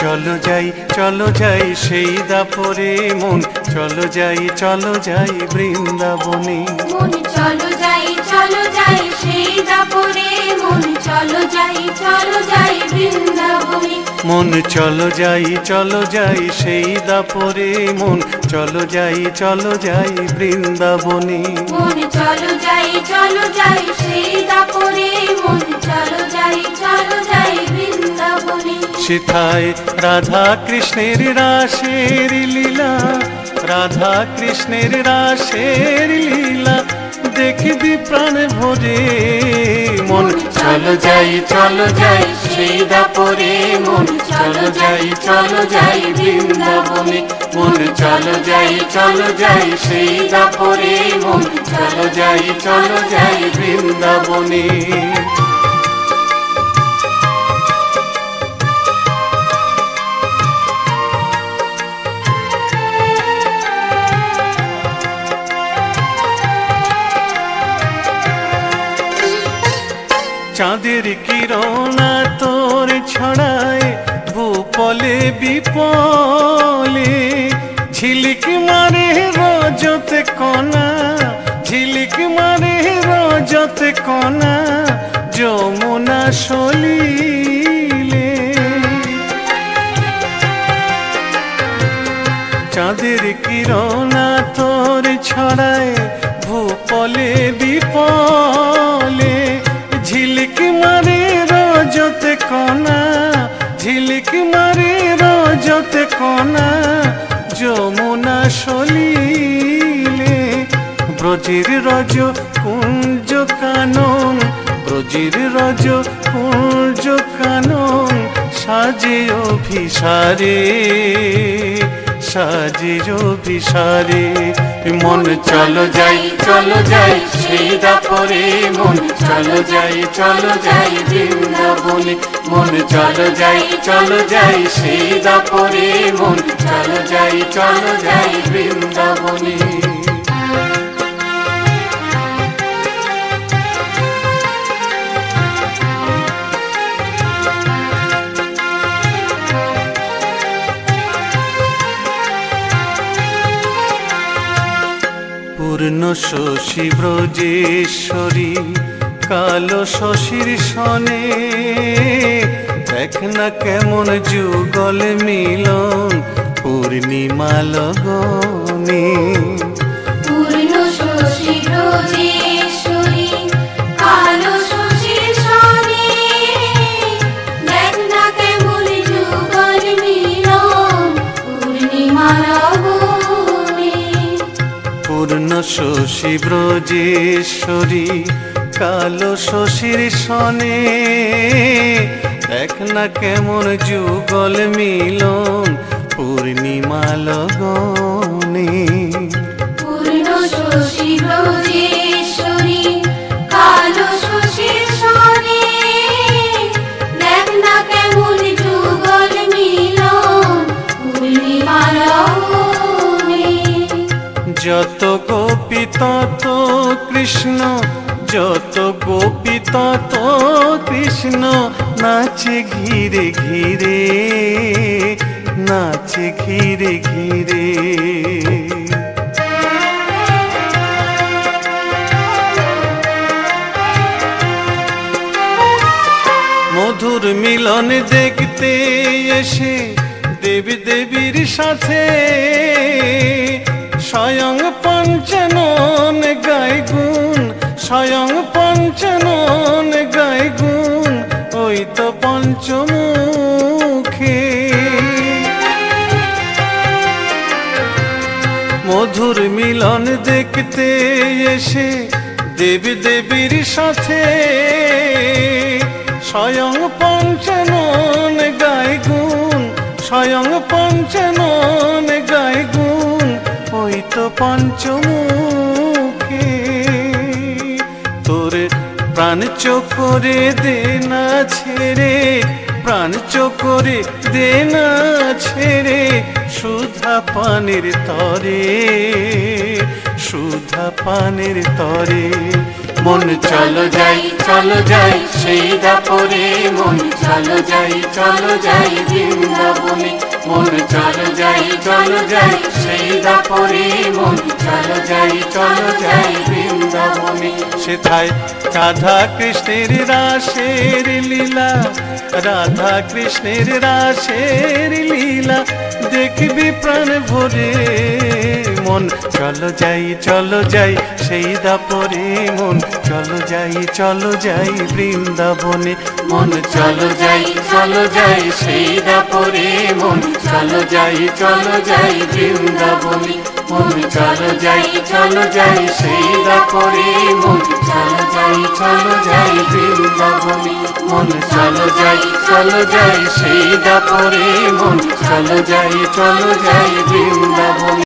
চলো যাই চলো যাই সেই দাপরে মন। চলো যাই চলো যাই বৃন্দাবনে। মন চলো যাই চলো যাই সেই দাপরে মন। চলো যাই চলো যাই বৃন্দাবনে। মন চলো যাই চলো যাই সেই দাপরে মন। চলো যাই চলো যাই বৃন্দাবনে। মন চলো যাই চলো যাই সেই দাপরে মন। সেথায় রাধা কৃষ্ণের রাসের লীলা, রাধা কৃষ্ণের রাসের লীলা, দেখবি প্রাণ ভরে মন। চলো যাই চলো যাই সেই দাপরে মন। চলো যাই চলো যাই, বৃন্দাবনে মন। চলো যাই চলো যাই সেই দাপরে মন। চলো যাই চলো যাই, বৃন্দাবনে। চাঁদের কিরণা তোর ছড়ায় ভূপলে বিপলে। ঝিলিক মারে রজতে কণা, ঝিলিক মারে রজতে কণা, যমুনা সলিলে। চাঁদের কিরণা তোর ছড়ায় ভূপলে বিপলে কণা ঝিলিক মারে রজতে কণা যমুনা সলিলে, ব্রজির রজ কুঞ্জ কানন, ব্রজির রজ কুঞ্জ কানন, সাজে অভিসারে। সাজে অভিসারে মন চলো যাই চলো যাই সেই দাপরে মন চলো যাই চলো যাই বৃন্দাবনে। মন চলো যাই চলো যাই সেই দাপরে মন চলো যাই চলো যাই বৃন্দাবনে। পূর্ণ শশী ব্রজেশ্বরী কালো শশীর সনে। দেখ না কেমন যুগল মিলন পূর্ণিমা লগনে। শশী ব্রজেশ্বরী, কালো শশীর সনে। দেখ না কেমন যুগল মিলন, পূর্ণিমা লগনে। পূর্ণ শশী ব্রজেশ্বরী যত গোপী তত কৃষ্ণ, যত গোপী তত কৃষ্ণ, নাচে ঘিরে ঘিরে, নাচে ঘিরে ঘিরে। মধুর মিলন দেখতে এসে দেবী দেবীর সাথে স্বয়ং পঞ্চনন গায় গুণ, স্বয়ং পঞ্চনন গায় গুণ, ওই তো পঞ্চমুখে। মধুর মিলন দেখতে এসে দেবী দেবীর সাথে স্বয়ং পঞ্চনন গায় গুণ, স্বয়ং পঞ্চনন গায় গুণ পঞ্চমুখে। তোর প্রাণ চোখরে দে না ছেড়ে, প্রাণ চোখরে দে না ছেড়ে, সুধা পানের তরে, সুধা পানের তরে। মন চলো যাই চলো যাই, সেই দাপরে মন চলো যাই চলো যাই বৃন্দাবনে। মন চলো যাই চলো যাই, সেই দাপরে চলো যাই চলো যাই বৃন্দাবনে। সেথায় রাধা কৃষ্ণের রাসের লীলা, রাধা কৃষ্ণের রাসের লীলা, দেখবি প্রাণ ভরে। মন চলো যাই চলো যাই সেই দাপরে মন চলো যাই চলো যাই বৃন্দাবনে মন চলো যাই চলো যাই সেই দাপরে মন চলো যাই চলো যাই বৃন্দাবনে মন চলো যাই চলো যাই সেই দাপরে মন চলো যাই চলো যাই বৃন্দাবনে মন চলো যাই চলো যাই সেই দাপরে মন চলো যাই চলো যাই বৃন্দাবনে